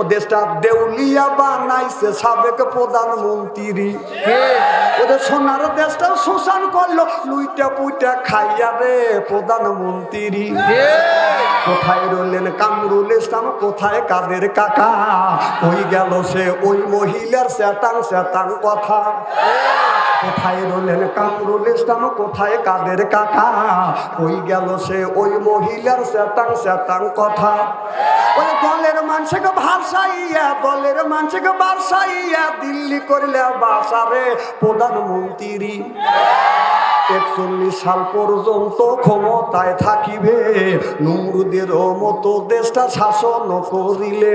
ও দেশটা দেউলিয়া বানাইছে সাবেক প্রধানমন্ত্রী। ওদের সোনার দেশটা শোষণ করল লুইটা পুইটা খাইয়া রে প্রধানমন্ত্রী। কোথায় রইলেন কামরুল ইসলাম কোথায় কাদের কাকা? ওই গেল সে ওই মহিলার স্যাটাং স্যাটাং কথা। কোথায় রলেন কামরুল কোথায় কাদের কাকা? ওই গেল সে ওই মহিলার শ্যাতাং শ্যাতাং কথা। ওই দলের মানুষকে ভাষাইয়া দলের মানুষকে বাসাইয়া দিল্লি করলে বাসারে প্রধানমন্ত্রী। একচল্লিশ সাল পর্যন্ত ক্ষমতায় থাকিবে। নমরুদের মতো দেশটা শাসন করিলে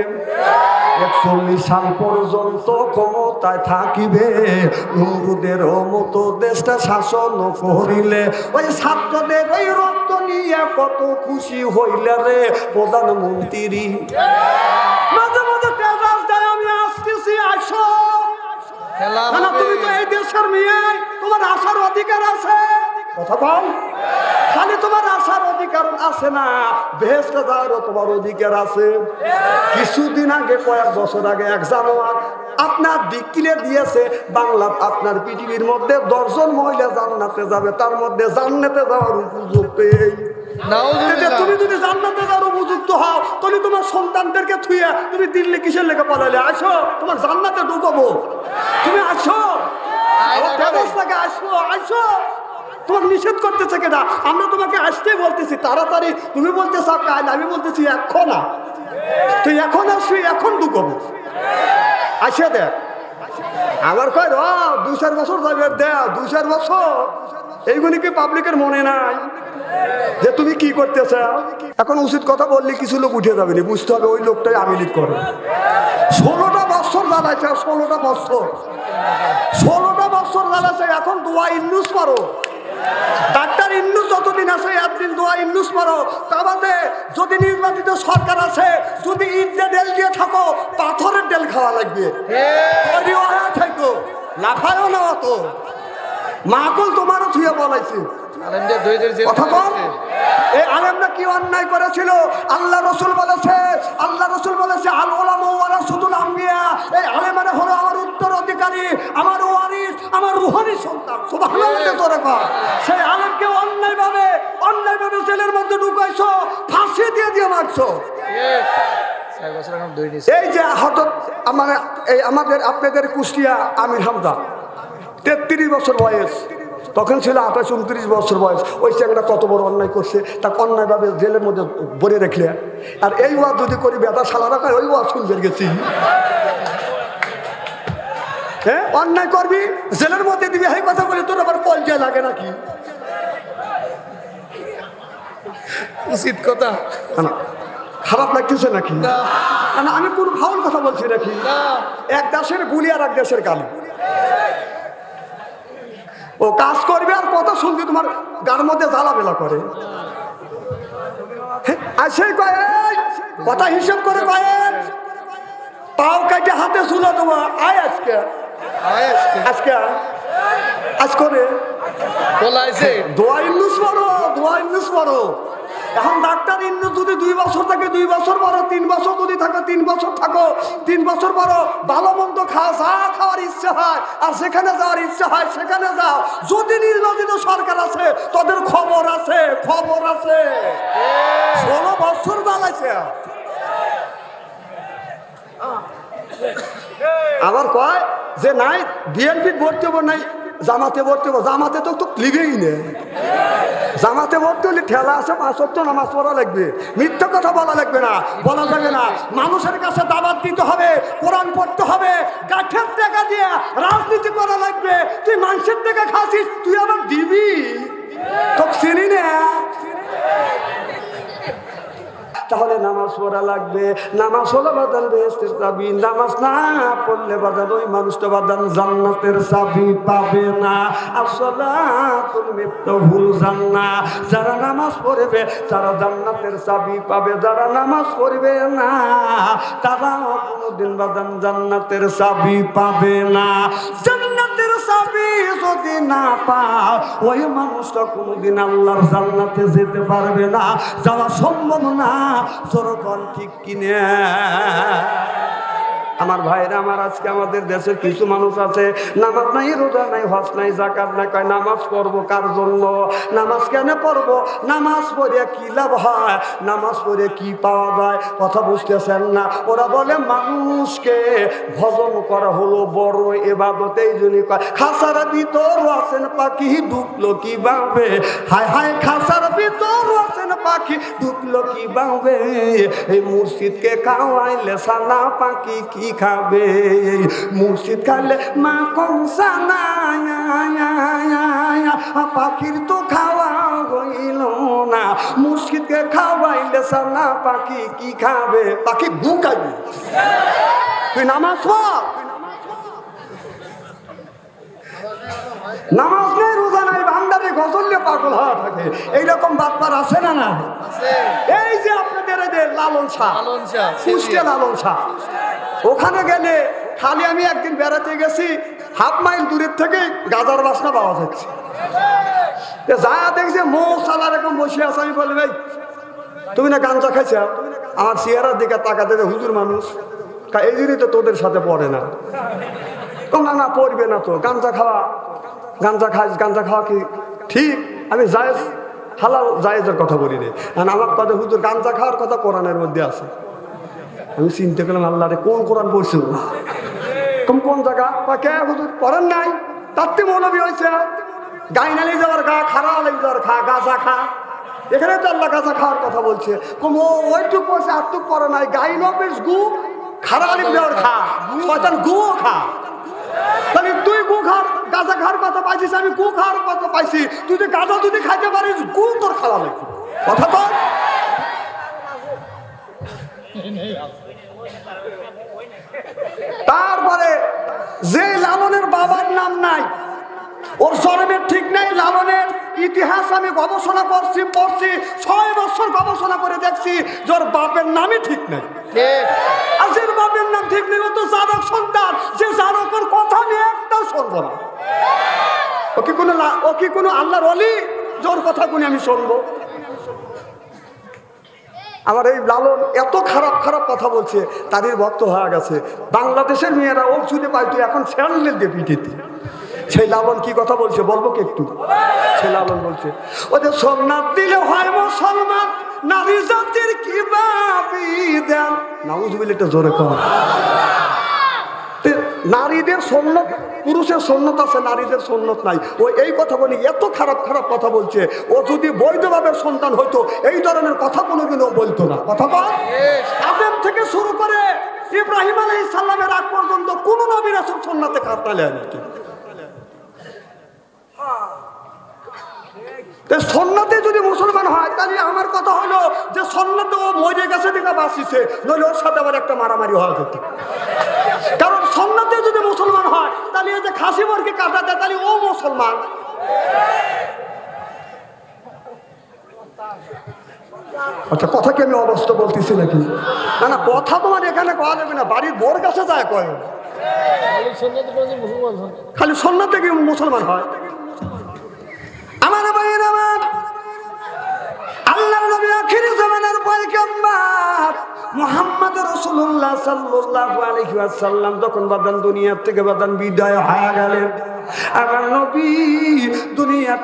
একচল্লিশ সাল পর্যন্ত ক্ষমতায় থাকিবে। নমরুদের মতো দেশটা শাসন করিলে ওই ছাত্রদের ওই রক্ত নিয়ে কত খুশি হইলে রে প্রধানমন্ত্রী। না তুমি তো এই দেশের মেয়ে তোমার আসার অধিকার আছে। কথা বল খালি তোমার আসার অধিকার আছে না বেহেস্তে যাওয়ারও তোমার অধিকার আছে। কিছুদিন আগে কয়েক বছর আগে এক জানোয়ার আপনার ডিক্কিলে দিয়েছে বাংলা আপনার পৃথিবীর মধ্যে দশজন মহিলা জান্নাতে যাবে তার মধ্যে জান্নাতে যাওয়ার এই এতে তুমি যদি জান্নাতে যাওয়ার উপযুক্ত হও তাহলে তোমার সন্তানদেরকে থুয়ে তুমি দিল্লি কিসের লেগে পালালে? আসো তোমার জান্নাতে ঢুকাবো। তুমি আসো। লাগে আসো আসো। তোমার নিষেধ করতেছে কেনা আমরা তোমাকে আসতে বলতেছি তাড়াতাড়ি। তুমি বলতেছ কাল আমি বলতেছি এখন তুই এখন আসবি এখন ঢুকাবো। আসে দেখ। আমার কয় র দুই চার বছর যাবে দে দুই চার বছর। এইগুলি কি পাবলিকের মনে নাই? যে তুমি কি করতে এখন উচিত কথা বললে কিছু লোক উঠে যাবে বুঝতে হবে ওই লোকটাই আমি লিখ করে। ষোলোটা বছর জ্বালাইছে ষোলোটা বছর। ষোলোটা বছর জ্বালাইছে এখন দোয়া ইন্নুস পারো ডাক্তার ইন্নুস যতদিন আছে, একদিন দোয়া ইন্নুস পারো তা বাদে যদি নির্বাচিত সরকার আছে, যদি ইটে ডেল দিয়ে থাকো, পাথরের ডেল খাওয়া লাগবে। থাকো লাফায়ও না অত। মাকুল তোমারও থুয়ে বলাইছে কথা কম? এই আলেমরা কি অন্যায় করেছিল? আল্লাহ রসুল বলেছে আল্লাহ রসুল বলেছে আল ওলাম ওয়ারাসুদুল আম্বিয়া। এই আলেমারা হলো আমার উত্তর অধিকারী আমার ওয়ারিস আমার রুহানি সন্তান। সুবহানাল্লাহ তোরে কর। সেই আলেমকে অন্যায় ভাবে অন্যায় ভাবে জেলের মধ্যে ঢুকাইছো ফাঁসি দিয়ে দিয়ে মারছো। এই যে হঠাৎ আমার এই আমাদের আপনাদের কুষ্টিয়া আমির হামদা তেত্রিশ বছর বয়স। তখন ছিল আঠাশ উনত্রিশ বছর বয়স। ওই চ্যাংরা কত বড় অন্যায় করছে তাকে অন্যায়ভাবে জেলের মধ্যে ভরে রেখলে। আর এই ওয়া যদি করি বেদা সালা রাখা ওই ওয়া শুনতে গেছি। হ্যাঁ অন্যায় করবি জেলের মধ্যে দিবি এই কথা বলি তোর আবার পর্যায়ে লাগে নাকি? উচিত কথা। খারাপ লাগতেছে নাকি? আমি কোন ফাউল কথা বলছি নাকি? এক দেশের গুলি আর এক দেশের গালি। ও কাজ করবে আর কথা শুনবি তোমার গার মধ্যে জ্বালা বেলা করে। হ্যাঁ, আর সেই কয়েক কথা হিসেব করে কয়েক পাও কাটে হাতে শুনে তোমার আয় আজকে। আজকে। আজ করে। দোয়া ইন্দুস মারো দোয়া ইন্দুস পড়ো এখন ডাক্তার ইন্নু যদি দুই বছর থাকে, দুই বছর পরো তিন বছর যদি থাকো, তিন বছর থাকো, তিন বছর পরো ভালো মন্দ খাওয়া, যা খাওয়ার ইচ্ছা হয়, আর সেখানে যাওয়ার ইচ্ছা হয়, সেখানে যাও। যদি নির্বাচিত সরকার আছে, তাদের খবর আছে খবর আছে। ষোলো বছর জ্বালাইছে আবার কয় যে নাই, বিএনপি ভর্তি হব নাই, জামাতে ভর্তি হব, জামাতে তো তো লিবেই নে জামাতে ভর্তি ঠেলা আছে পাঁচ অক্ট নামাজ পড়া লাগবে। মিথ্যা কথা বলা লাগবে না, বলা যাবে না। মানুষের কাছে দাবাত দিতে হবে, কোরআন পড়তে হবে, গাঠের টাকা দিয়ে রাজনীতি করা লাগবে। তুই মানুষের টাকা খাসিস তুই আবার দিবি? তো চিনি না? তাহলে নামাজ পড়া লাগবে। নামাজ হলো বাদান বেহেস্তের চাবি। নামাজ না পড়লে বাদান ওই মানুষটা বাদান জান্নাতের চাবি পাবে না। আসলে তুমি মৃত্যু ভুল জান না যারা নামাজ পড়বে, তারা জান্নাতের চাবি পাবে। যারা নামাজ পড়বে না তারা কোনোদিন বাদান জান্নাতের চাবি পাবে না। চাবি যদি না পাও, ওই মানুষটা কোনোদিন আল্লাহর জান্নাতে যেতে পারবে না। যাওয়া সম্ভব না। সরকার ঠিক কিনে? আমার ভাইরা, আমার আজকে আমাদের দেশের কিছু মানুষ আছে, নামাজ নাই, রোজা নাই, হজ নাই জাকাত নাই, কয় নামাজ পড়ব কার জন্য? নামাজ কেন পড়ব? নামাজ পড়ে কি লাভ হয়? নামাজ পড়ে কি পাওয়া যায়? কথা বুঝতেছেন না? ওরা বলে, মানুষকে ভজন করা হলো বড় এবাদত। এই জন্যই কয়, খাসার ভিতর আছেন পাখি, ঢুকলো কি বাঁধবে হায় হায়, খাসার ভিতর আছেন পাখি, ঢুকলো কি বাঁধবে এই মুর্শিদকে খাওয়াইলে সানা পাখি কি খাবে। মুর্শিদ খাইলে মা কংসা না পাখির তো খাওয়া হইল না। মুর্শিদকে খাওয়াইলে সানা পাখি কি খাবে? পাখি খাইবে। তুই নামাজ পড়। নামাজ নেই রোজা নাই ভান্ডারে গজল্লে পাগল হওয়া থাকে। এইরকম বাতবার আছে না না এই যে আপনাদের লালন শাহ। লালন শাহ, লালন শাহ। ওখানে গেলে খালি আমি একদিন বেড়াতে গেছি, হাফ মাইল দূরের থেকে গাজার বাসনা পাওয়া যাচ্ছে। যা দেখছি মো সালার এরকম বসে আছে, আমি বলি ভাই তুমি না গাঞ্জা খাইছ? আমার চেহারার দিকে তাকাতে হুজুর মানুষ এই জন্যই তো তোদের সাথে পড়ে না। না না, পড়বে না তো, গাঞ্জা খাওয়া, গাঞ্জা খাই গাঞ্জা খাওয়া কি ঠিক? আমি জায়েজ, হালাল জায়েজের কথা বলি রে আর আমার কথা হুজুর, গাঞ্জা খাওয়ার কথা কোরআনের মধ্যে আছে। আমি চিন্তা করলাম আল্লাহ রে, কোন কোরআন পড়ছে ও? কোন কোন জায়গা? কে হুজুর? পড়েন নাই? তাতে মৌলবী হয়েছে গাইনালি যাওয়ার গা খারা আলি যাওয়ার খা, গাঁজা খা। এখানে তো আল্লাহ গাঁজা খাওয়ার কথা বলছে। কম ওইটুক পয়সা আটটুক পরে নাই। গাই বেশ গু খারা আলিম যাওয়ার খা। শয়তান গুও খা। তাহলে তুই গু খার গাঁজা খাওয়ার কথা পাইছিস, আমি গু খাওয়ার কথা পাইছি। তুই যে গাঁজা যদি খাইতে পারিস, গু তোর খাওয়া লাগবে। কথা কর তারপরে যে লালনের বাবার নাম নাই ওর জন্মের ঠিক নেই লালনের ইতিহাস আমি গবেষণা করছি পড়ছি ছয় বছর গবেষণা করে দেখছি যে ওর বাপের নামই ঠিক নেই। আর যে বাপের নাম ঠিক নেই ও তো জারক সন্তান যে জারকের কথা নিয়ে একটাও শুনব না। ও কি কোনো ও কি কোনো আল্লাহর অলি জোর কথা কোনি আমি শুনব? আমার এই লালন এত খারাপ খারাপ কথা বলছে, তাদের ভক্ত হয়ে গেছে। বাংলাদেশের মেয়েরা ও চুলে পাইতো এখন স্যান্ডেল দিয়ে পিটিতে সেই লালন কি কথা বলছে বলব কি একটু? সেই লালন বলছে, ওদের সোমনাথ দিলে হয় মুসলমান, নারী জাতির কি বাবি দেন? নাউজ বলে জোরে কর নারীদের সন্ন্যত পুরুষের সন্ন্যত আছে, নারীদের সন্ন্যত নাই। ও এই কথা বলি এত খারাপ খারাপ কথা বলছে, ও যদি বৈধভাবে সন্তান হইতো, এই ধরনের কথা কোনোদিন ও বলতো না। কথা বল। আদম থেকে শুরু করে ইব্রাহিম আলাই সাল্লামের আগ পর্যন্ত কোনো নবীর আসল সন্ন্যতে কাটালে নাকি সন্ন্যতে যদি মুসলমান হয়, তাহলে আমার কথা হলো যে সন্ন্যতে ও মরে গেছে দিকে বাঁচিছে, নইলে ওর সাথে আবার একটা মারামারি হওয়া যেত। কারণ সন্ন্যতে যদি মুসলমান হয়, তাহলে এই যে খাসি মুরগি কাটা দেয়, তাহলে ও মুসলমান। আচ্ছা কথা কি আমি অবস্থা বলতেছি নাকি? না না, কথা তোমার এখানে কয়া যাবে না, বাড়ির বোর কাছে যায় কয় খালি সন্ন্যতে কি মুসলমান হয়? আমার ভাইয়ের আমার আল্লাহ নবী আখির পয়গম্বর বাদান দুনিয়া থেকে বাদান বিদায় হয়ে গেলেন দুনিয়ার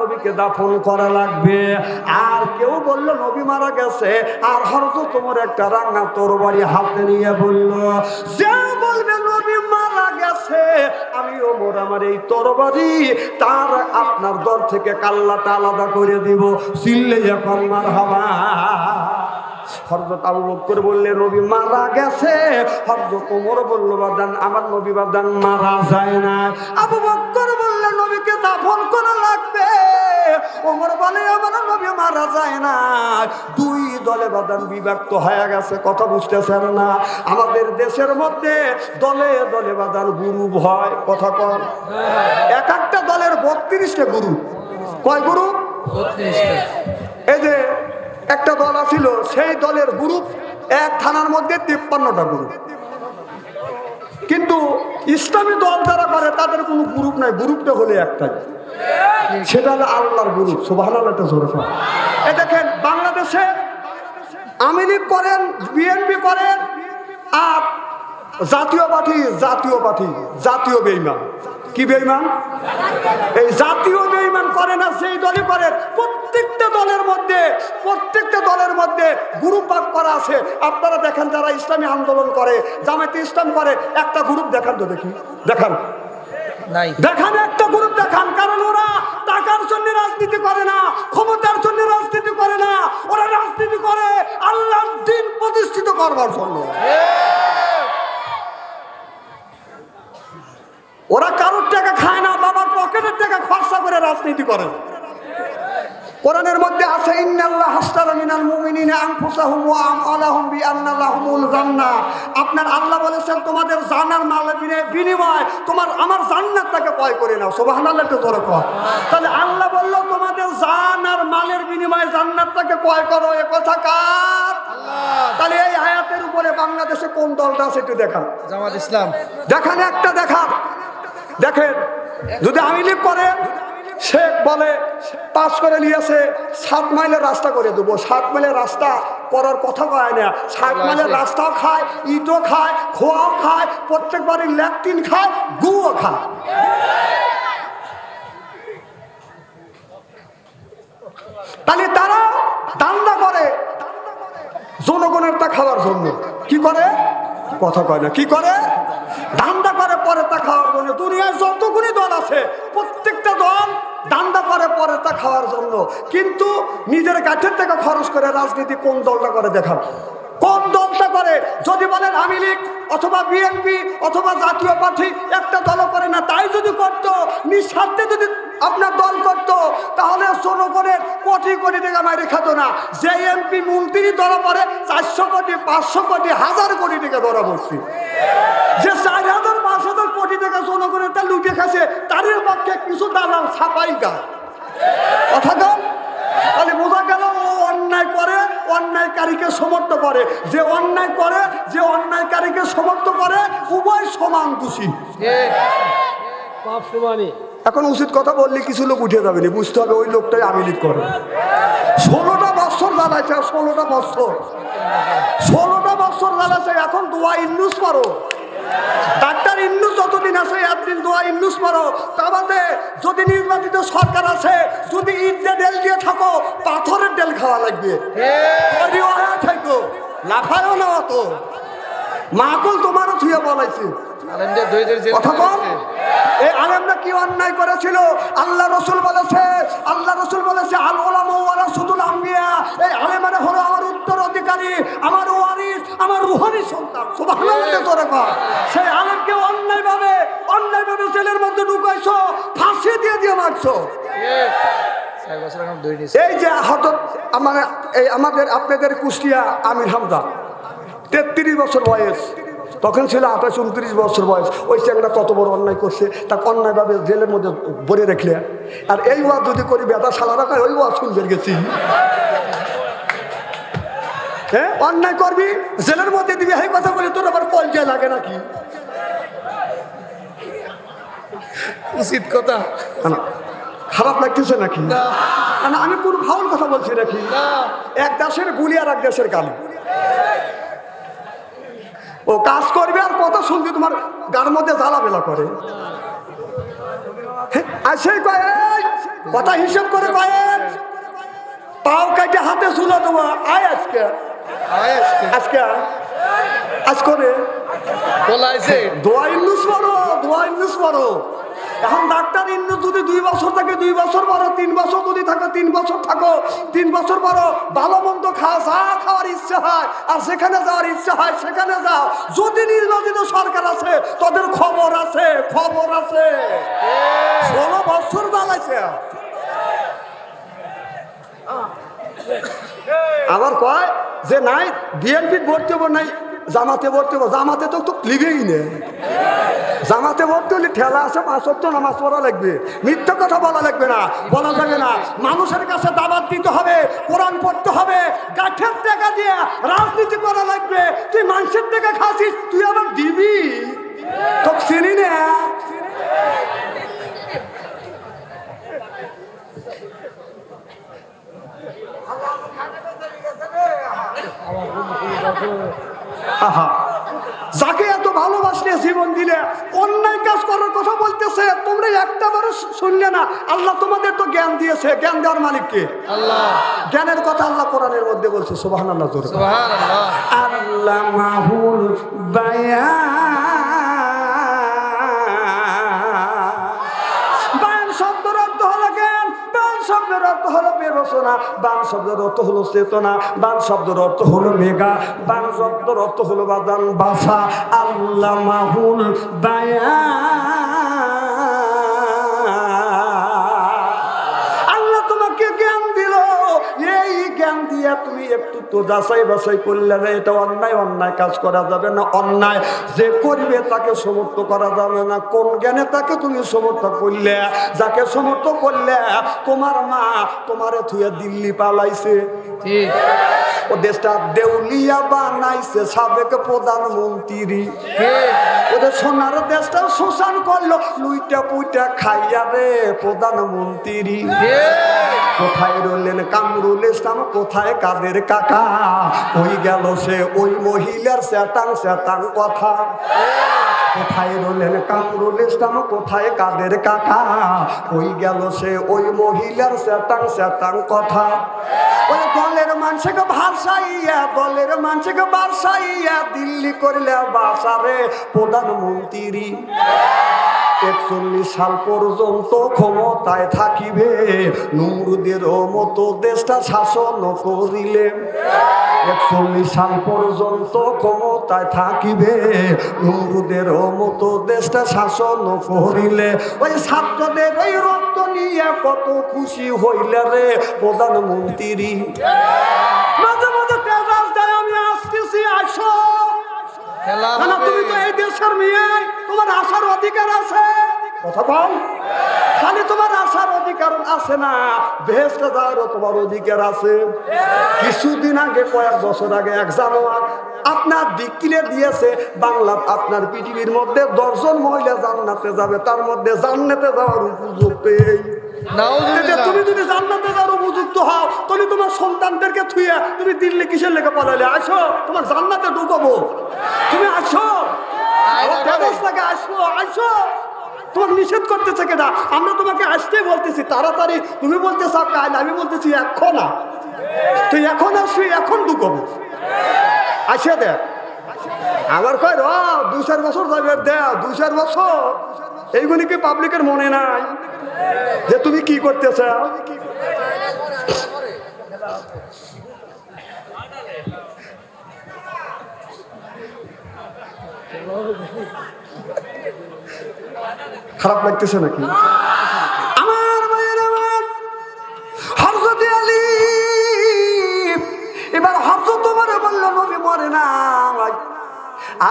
নবীকে দাফন করা লাগবে। আর কেউ বলল, নবী মারা গেছে। আর হযরত তোমার একটা রাঙা তরবারি হাতে নিয়ে বলল, যে নবী গেছে আমি ওমর আমার এই তরবারি, তার আপনার দর থেকে কাল্লাটা আলাদা করে দিব। চিল্লে যখন মার হবা হরজত আবু বকর বললে, নবী মারা গেছে। হরজত ওমর বলল, বাদান, আমার নবী বাদান মারা যায় না। আবু বকর বললে, নবীকে দাফন করা লাগবে। ওমর বলে আমার নবী মারা যায় না। দুই দলে বাদান বিভক্ত হয়ে গেছে কথা বুঝতেছেন না। আমাদের দেশের মধ্যে দলে দলে বাদান গুরু হয় কথা কর এক একটা দলের বত্রিশটা গুরু। কয় গুরু? এই যে একটা দল আছিল সেই দলের গ্রুপ এক থানার মধ্যে তিপ্পান্নটা গ্রুপ কিন্তু ইসলামী দল যারা করে তাদের কোনো গ্রুপ নাই গ্রুপটা হলে একটাই। সেটা হলো আল্লাহর গ্রুপ সুবাহ একটা জোরে এ দেখেন বাংলাদেশে আওয়ামী লীগ করেন বিএনপি করেন আর জাতীয় পার্টি জাতীয় পার্টি জাতীয় বেইমান। কি বেইমান? এই জাতীয় বেইমান করে না সেই দলই করে প্রত্যেকটা দলের মধ্যে প্রত্যেকটা দলের মধ্যে গ্রুপ ভাগ করা আছে। আপনারা দেখেন যারা ইসলামী আন্দোলন করে জামায়াতে ইসলাম করে একটা গ্রুপ দেখান তো দেখি। দেখান। দেখান একটা গ্রুপ দেখান কারণ ওরা টাকার জন্য রাজনীতি করে না ক্ষমতার জন্য রাজনীতি করে না ওরা রাজনীতি করে আল্লাহর দিন প্রতিষ্ঠিত করবার জন্য ওরা কারোর টাকা খায় না বাবার পকেটের টাকা খরচা করে রাজনীতি কোরআনের মধ্যে আছে ইন্নাল্লাহ হাসতারা মিনাল মুমিনিনা আনফুসাহুম ওয়া আমওয়ালাহুম বিআন্না জান্নাহ। আপনার আল্লাহ বলেছেন তোমাদের জানার মালের বিনিময় তোমার আমার জান্নাতটাকে ক্রয় করে নাও। সুবহানাল্লাহ জোরে কর তাহলে আল্লাহ বলল তোমাদের জান আর মালের বিনিময়ে জান্নাতটাকে ক্রয় করো। এ কথা কার? তাহলে এই আয়াতের উপরে বাংলাদেশে কোন দলটা আছে একটু দেখান। জামাত ইসলাম। দেখান একটা দেখান। দেখেন যদি আমি লিখ করে শেখ বলে পাস করে নিয়েছে সাত মাইলের রাস্তা করে দেবো। সাত মাইলের রাস্তা করার কথা কয় না। সাত মাইলের রাস্তাও খায় ইটও খায় খোয়াও খায় প্রত্যেক বাড়ির ল্যাট্রিন খায় গুও খায়। তাহলে তারা দান্দা করে। জনগণের তা খাওয়ার জন্য। কি করে? কথা কয় না। কি করে? দান্দা করে পরে তা খাওয়ার জন্য। দুনিয়ায় যতগুলি দল আছে, প্রত্যেকটা দল দান্দা করে পরে তা খাওয়ার জন্য। কিন্তু নিজের কাঠের থেকে খরচ করে রাজনীতি কোন দলটা করে দেখান কোন দলটা করে। যদি বলেন আমি লীগ অথবা বিএনপি অথবা জাতীয় পার্টি একটা দল করে না, তাই যদি করতো, নিঃস্বার্থে যদি আপনার দল করতো, তাহলে জনগণের কোটি কোটি টাকা মাইরে খেত না। যে এমপি মন্ত্রী ধরা পড়ে, চারশো কোটি, পাঁচশো কোটি, হাজার কোটি টাকা ধরা পড়ছে যে চার হাজার, পাঁচ হাজার কোটি টাকা জনগণের তা লুটে খাচ্ছে তাদের পক্ষে কিছু দালাল ছাপাই গা কথা তাহলে অন্যায় করে, অন্যায়কারীকে সমর্থ করে। যে অন্যায় করে, যে অন্যায়কারীকে সমর্থ করে, উভয় সমান খুশি। এখন উচিত কথা বললে কিছু লোক উঠে যাবে বুঝতে হবে ওই লোকটাই আমি লিখ করে। ষোলোটা বছর জ্বালাইছে ষোলোটা বছর। ষোলোটা বছর জ্বালাইছে, এখন দোয়া ইন্নুস মারো। ডাক্তার ইন্নুস যতদিন আছে, একদিন দোয়া ইন্নুস মারো। তা বাদে যদি নির্বাচিত সরকার আছে, যদি ইট ডেল দিয়ে থাকো, পাথরের ডেল খাওয়া লাগবে। থাকো, লাফায়ও না অত। মাকুল তোমারও থুয়ে বলাইছে কথা কম? এই আলেমরা কি অন্যায় করেছিল? আল্লাহ রসুল বলেছে আল্লাহ রসুল বলেছে আল ওলামা সুদুল আম্বিয়া। এই আলেমারা হলো আমার উত্তর অধিকারী আমার ওয়ারিস আমার রুহানি সন্তান। সুবহানাল্লাহ সেই আলেমকে অন্যায় ভাবে অন্যায় ভাবে জেলের মধ্যে ঢুকাইছো ফাঁসি দিয়ে মারছো। এই যে হঠাৎ এই আমাদের আপনাদের কুষ্টিয়া আমির হামদা তেত্রিশ বছর বয়স। তখন ছিল আঠাশ উনত্রিশ বছর বয়স। ওই চ্যাংরা কত বড় অন্যায় করছে তাকে অন্যায়ভাবে জেলের মধ্যে ভরে রাখলে। আর এই ওয়া যদি করি বেদা সালা রাখা ওই ওয়া শুনবে গেছি। হ্যাঁ অন্যায় করবি? জেলের মধ্যে দিবি এই কথা বলে তোর আবার পঞ্চায় লাগে নাকি? উচিত কথা। খারাপ লাগতেছে নাকি? না। আমি কোন ফাউল কথা বলছি নাকি? এক দেশের গুলি আর এক দেশের গালি। ও কাজ করবে আর কত শুনবে তোমার গার মধ্যে জ্বালা বেলা করে আর সেই কয় কথা হিসেব করে কয়েন পাও কাটে হাতে শুলো তোমার আয় আজকে। আজকে। আজ করে। দোয়া ইন্দুস মারো দোয়া ইন্দুস মারো। এখন ডাক্তার ইন্নুস যদি দুই বছর থাকে, দুই বছর পরো তিন বছর যদি থাকো, তিন বছর থাকো, তিন বছর পরো ভালো মন্দ খাওয়া যা খাওয়ার ইচ্ছা হয়, আর সেখানে যাওয়ার ইচ্ছা হয়, সেখানে যাও। যদি নির্বাচিত সরকার আছে, তোদের খবর আছে খবর আছে। ষোলো বছর দাঁড়াইছে। আবার কয় যে নাই, বিএনপি ভর্তি হব নাই, জামাতে ভর্তি হব, জামাতে তো তো লিবেই নেই। জামাতে ভর্তি হলে ঠেলা আছে পাঁচ তো নামাজ পড়া লাগবে। মিথ্যা কথা বলা লাগবে না, বলা যাবে না। মানুষের কাছে দাবাত দিতে হবে, কোরআন পড়তে হবে, গাঠের থেকে দিয়ে রাজনীতি করা লাগবে। তুই মানুষের থেকে খাসিস, তুই আবার দিবি? তো চিনি না? আহা। ভালোবাসলে জীবন দিলে অন্যায় কাজ করার কথা বলতেছে তোমরা একটা বারো শুনলে না আল্লাহ তোমাদের তো জ্ঞান দিয়েছে। জ্ঞান দেওয়ার মালিককে আল্লাহ। জ্ঞানের কথা আল্লাহ কোরআনের মধ্যে বলছে সুবাহান আল্লাহ আল্লাহ শব্দের অর্থ হলো জ্ঞান বান শব্দের অর্থ হলো বিবেচনা বান শব্দের অর্থ হলো চেতনা বান শব্দের অর্থ হলো মেঘা বান শব্দের অর্থ হলো বাদান বাসা আল্লাহ জ্ঞান দিয়া তুমি একটু তো যাচাই বাছাই করলে না, এটা অন্যায় অন্যায় কাজ করা যাবে না। অন্যায় যে করবে তাকে সমর্থ করা যাবে না। কোন জ্ঞানে তাকে তুমি সমর্থ করলে? যাকে সমর্থ করলে? তোমার মা তোমারে থুয়ে দিল্লি পালাইছে। ও দেশটা দেউলিয়া বানাইছে সাবেক প্রধানমন্ত্রী। ওদের সোনার দেশটা শোষণ করল লুইটা পুইটা খাইয়া রে প্রধানমন্ত্রী। কোথায় রইলেন কামরুল ইসলাম কোথায় কাদের কাকা? ওই গেল সে ওই মহিলার স্যাটাং স্যাটাং কথা? কোথায় রলেন কামরুল ইসলাম কোথায় কাদের কাকা? ওই গেল সে ওই মহিলার স্যাটাং স্যাটাং কথা? ওই দলের মানুষকে ভাষাইয়া দলের মানুষকে বাসাইয়া দিল্লি করলে বাসারে প্রধানমন্ত্রী। একচল্লিশ সাল পর্যন্ত ক্ষমতায় থাকিবে। নমরুদের মতো দেশটা শাসন করিলে একচল্লিশ সাল পর্যন্ত ক্ষমতায় থাকিবে। নমরুদের মতো দেশটা শাসন করিলে ওই ছাত্রদের ওই রক্ত নিয়ে কত খুশি হইলে রে প্রধানমন্ত্রী। মাঝে মাঝে আমি আসতেছি, আসো। না না তুমি তো এই দেশের মেয়ে তোমার আসার অধিকার আছে। কথা বল খালি তোমার আসার অধিকার আছে না যাওয়ারও তোমার অধিকার আছে। কিছুদিন আগে কয়েক বছর আগে এক জানোয়ার আপনার দিকিলে দিয়েছে বাংলা আপনার পৃথিবীর মধ্যে দশজন মহিলা জান্নাতে যাবে তার মধ্যে জান্নাতে যাওয়ার উপযুক্ত। তুমি যদি জান্নাতে উপযুক্ত হও তাহলে তোমার সন্তানদেরকে তুমি দিল্লি কিসের লেগে পালালে আসো তোমার জান্নাতে ঢুকবো। তুমি আসো। আয় না করে। ব্যবস্থাকে আসো আসো। তোমার নিষেধ করতেছে কেনা আমরা তোমাকে আসতে বলতেছি তাড়াতাড়ি। তুমি বলতেছ কাল আমি বলতেছি এখন তুই এখন আসবি এখন ঢুকবো। আসে দেখ। আবার কয় র দুই চার বছর যাবে দে দুই চার বছর? এইগুলি কি পাবলিকের মনে নাই? যে তুমি কি করতেছ? খারাপ লাগতেছে নাকি? আমার মায়ের আমার হরজতে আলী। এবার হরজত তোমার বলল, নবী মরে না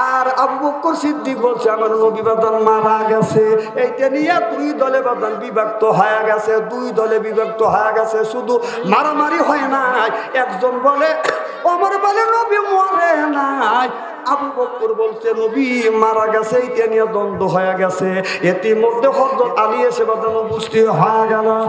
আর আবু বকর সিদ্দিক বলছে, আমার নবী বাদান মারা গেছে। এইটা নিয়ে দুই দলে বাদান বিভক্ত হয়ে গেছে, দুই দলে বিভক্ত হয়ে গেছে। শুধু মারামারি হয় নাই, একজন বলে অমর বলে নবী মরে নাই। আবু বক্কর বলছে, নবী মারা গেছে নিয়ে দ্বন্দ্ব হয়ে গেছে। হজরত আলী এসে বাদানো হয়ে গেল।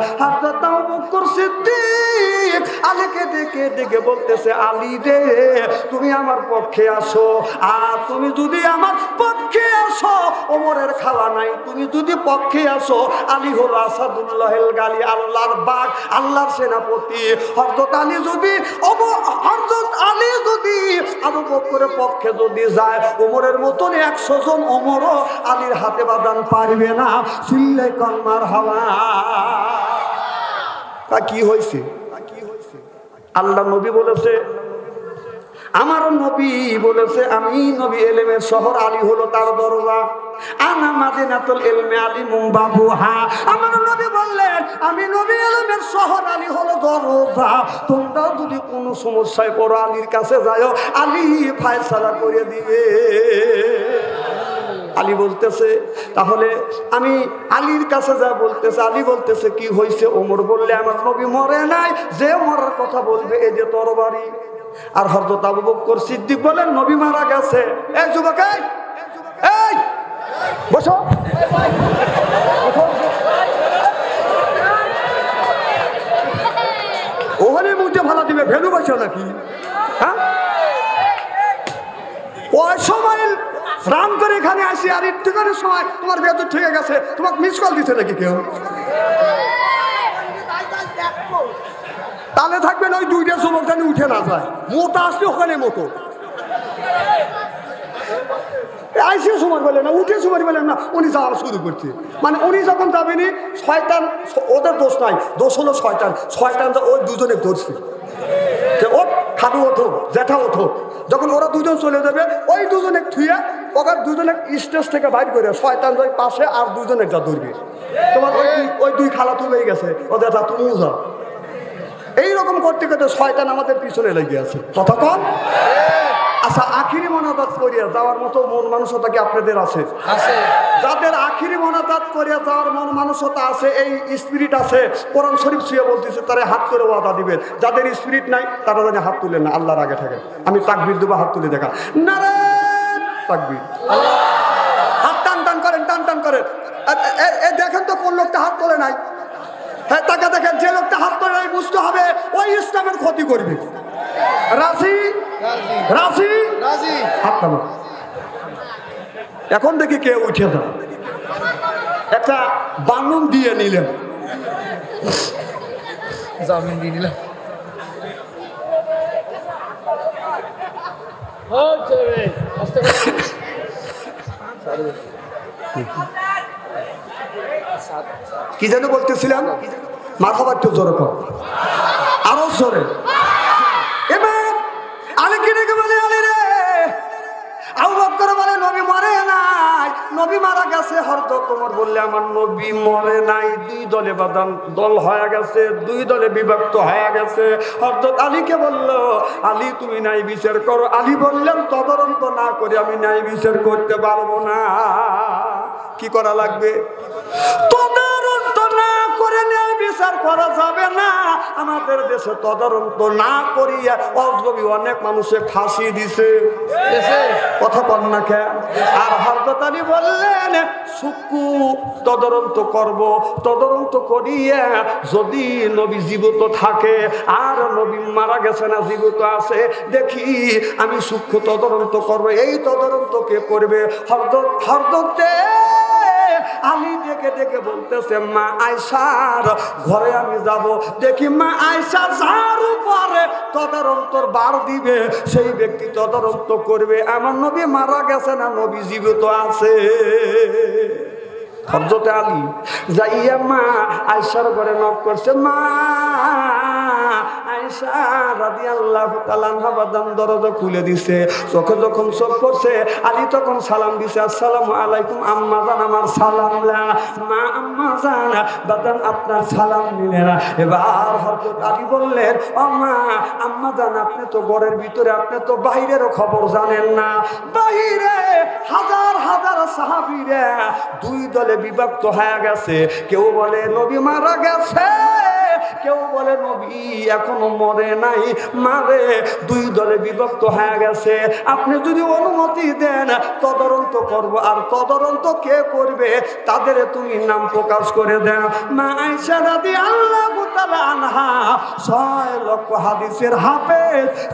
বক্কর সিদ্দিক আলীকে বলতেছে, আলী রে, তুমি আমার পক্ষে আসো আর তুমি যদি আমার পক্ষে আসো ওমরের খাওয়া নাই, তুমি যদি পক্ষে আসো আলী হলো আসাদুল্লাহেল গালি, আল্লাহর বাঘ আল্লাহর সেনাপতি। হরদত আলী যদি, অব- হরদত আলী যদি আবু বকরের পক্ষে যদি যায় ওমরের মতন একশো জন ওমরও আলীর হাতে বাদান পারবে না। চিল্লে কন্যার হাওয়া। তা কি হয়েছে? আল্লাহ নবী বলেছে, আমার নবী বলেছে, আমি নবী এলেমের শহর আলী হলো তার দরজা। আনা মাদিনাতুল ইলমে আলী মুম্বাবু হা আমার নবী বললেন, আমি নবী এলেমের শহর আলী হলো দরজা। তোমরা যদি কোনো সমস্যায় পড়ো আলীর কাছে যাও আলী ফায়সালা করে দিবে। আলী বলতেছে, তাহলে আমি আলীর কাছে যা বলতেছে, আলী বলতেছে, কি হয়েছে ওমর বললে, আমার নবী মরে নাই, যে মরার কথা বলবে, এই যে তরবারি। আর হরদত আবু বক্কর সিদ্দিক বলেন, নবী মারা গেছে। এই যুবক বসো। ওখানে মুখে ভালো দিবে ভেলু বসো নাকি? হ্যাঁ? ওই সময় রাম করে এখানে আসি, আর একটুখানি সময় তোমার বেতন ঠিক গেছে, তোমাকে মিস কল দিতে নাকি কেউ? তাহলে থাকবেন ওই দুইটা যুবক জানি উঠে না যায়। মোটা আসলে ওখানে মতো আইসে সময় বলে না, উঠে সময় বলেন না, উনি যাওয়া শুরু করছে। মানে উনি যখন যাবেনি, শয়তান, ওদের দোষ নাই, দোষ হলো শয়তান শয়তান ওই দুজনে ধরছে। যে ওঠ খাদু ওঠো জ্যাঠা ওঠো যখন ওরা দুজন চলে যাবে, ওই দুজনে থুয়ে ওখানে দুজনে স্টেজ থেকে বাইর করে শয়তান ওই পাশে আর দুজনে যা ধরবে। তোমার ওই ওই দুই খালা তুলেই গেছে, ও জ্যাঠা তুমিও যাও। এইরকম করতে করতে শয়তান আমাদের পিছনে লেগে আছে। কথা কম? আচ্ছা আখিরি মনাজাত করিয়া যাওয়ার মতো মন মানসতা কি আপনাদের আছে? আছে। যাদের আখিরি মনাজাত করিয়া যাওয়ার মন মানসতা আছে এই স্পিরিট আছে কোরআন শরীফ শুয়ে বলতেছে তারা হাত করে ওয়াদা দিবেন। যাদের স্পিরিট নাই তারা জানি হাত তুলেন না আল্লাহর আগে থাকে আমি তাকবির দেবো হাত তুলে দেখা নারে তাকবির। হাত টান টান করেন টান টান করেন। এ দেখেন তো কোন লোকটা হাত তোলে নাই। হ্যাঁ তাকে দেখেন যে লোকটা হাত নাই বুঝতে হবে ওই ইসলামের ক্ষতি করবে। রাশি রাজি? রাশি রাজি। হাত এখন দেখি কে উঠে যায় একটা বানুন দিয়ে নিলেন। জামিন দিয়ে নিলাম। কি যেন বলতেছিলাম? মাথা বাড়তে জোরে কর। আরও জোরে। বলে রে বলে, নবী মরে নবী মারা গেছে, হরদ বললে আমার নবী মরে নাই। দুই দলে দল গেছে, দুই দলে বিভক্ত হয়ে গেছে। হরদ আলীকে বলল, আলী, তুমি নাই বিচার করো। আলী বললেন তদন্ত না করে আমি নাই বিচার করতে পারব না। কি করা লাগবে? তদন্ত না করে ন্যায় বিচার করা যাবে না। আমাদের দেশে না করিয়া অনেক মানুষে ফাঁসি দিছে। কথা বল না কে? আর হরদত আলী বললেন সুকু তদন্ত করব। তদন্ত করিয়া যদি নবী জীবিত থাকে আর নবী মারা গেছে না জীবিত আছে দেখি আমি সূক্ষ্ম তদন্ত করব। এই তদন্ত কে করবে? হরদত হরদতে আলী ডেকে ডেকে বলতেছে, মা আয়সার ঘরে আমি যাব। দেখি মা আয়সা যার উপরে তদারন্তর বার দিবে, সেই ব্যক্তি তদারন্ত করবে। আমার নবী মারা গেছে না, নবী জীবিত আছে? হরজতে আলী যাইয়া মা আয়সার ঘরে নক করছে, মা রাদি আল্লাহ দরজা খুলে দিছে। চোখে যখন চোখ আলী তখন সালাম দিছে, আসসালামু আলাইকুম আম্মা জান, আমার সালাম মা আম্মা জান আপনার সালাম এবার হরজত আলী বললেন আম্মা জান, আপনি তো ঘরের ভিতরে, আপনি তো বাইরেরও খবর জানেন না। বাইরে? হাজার হাজার সাহাবিরা দুই দলে বিভক্ত হয়ে গেছে। কেউ বলে, নবী মারা গেছে। কেউ বলে, নবী, এখনও মরে নাই। মারে দুই দলে বিভক্ত হয়ে গেছে। আপনি যদি অনুমতি দেন তদন্ত করব। আর তদন্ত কে করবে, তাদের তুমি নাম প্রকাশ করে দেন মা আয়সা রাদি আল্লাহ আনহা, ছয় লক্ষ হাদিসের হাফে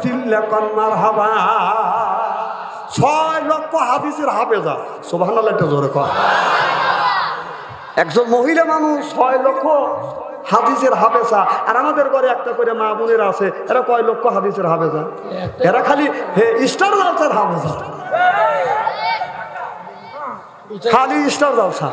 চিল্লা কন্যার হাবা ছয় লক্ষ হাদিসের হাফেজা সোভান একটা জোরে কর একজন মহিলা মানুষ, ছয় লক্ষ। হাদিসের হাফেজা। আর আমাদের ঘরে একটা করে মা বোনেরা আছে এরা কয় লক্ষ হাদিসের হাফেজা? এরা খালি হে স্টার জালসার হাফেজা। খালি স্টার জালসা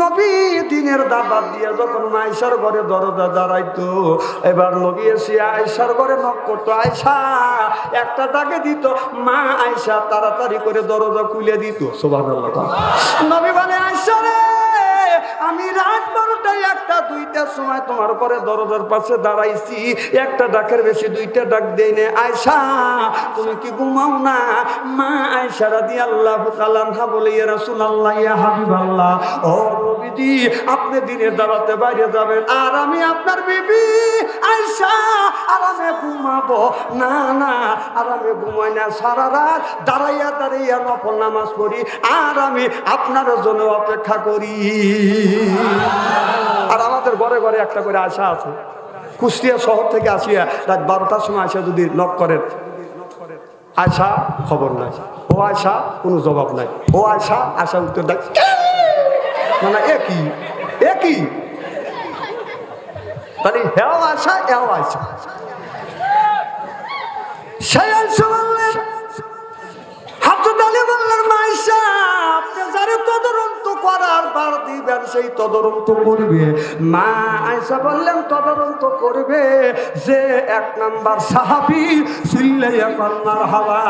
নবী দিনের দাবাত দিয়ে যখন মাইশার ঘরে দরজা দাঁড়াইতো, এবার নবী এসে আয়সার ঘরে নক করতো আয়সা একটা ডাকে দিত। মা আয়সা তাড়াতাড়ি করে দরজা খুলে দিত। সোভান নবী বলে আয়সা রে, আমি রাত বারোটায় একটা, দুইটার সময় তোমার পরে দরজার পাশে দাঁড়াইছি। একটা ডাকের বেশি দুইটা ডাক দেই নে। আয়সা তুমি কি ঘুমাও না? মা আয়সা রাদি আল্লাহ তালানহা বলে, ইয়া রাসূলুল্লাহ, ইয়া হাবিবাল্লাহ, ও নবীজি আপনি দিনের দাঁড়াতে বাইরে যাবেন। আর আমি আপনার বিবি আয়সা আরামে ঘুমাবো। না না আরামে ঘুমাই না, সারা রাত দাঁড়াইয়া দাঁড়াইয়া নফল নামাজ পড়ি, আর আমি আপনার জন্য অপেক্ষা করি। আর আমাদের ঘরে ঘরে একটা করে আশা আছে। কুষ্টিয়া শহর থেকে আসিয়া রাত বারোটার সময় আসা যদি নক করেন আশা খবর নাই। ও আশা কোনো জবাব নাই। ও আশা আশা উত্তর দেয় মানে একই একই। তাহলে হেও আশা এও আশা সেই আশা যারে তদন্ত করার সেই তদন্ত করবে। মা আয়সা বললেন তদন্ত করবে যে এক নাম্বার সাহাবি, সিল্লাইয়া কন্যার হাওয়া।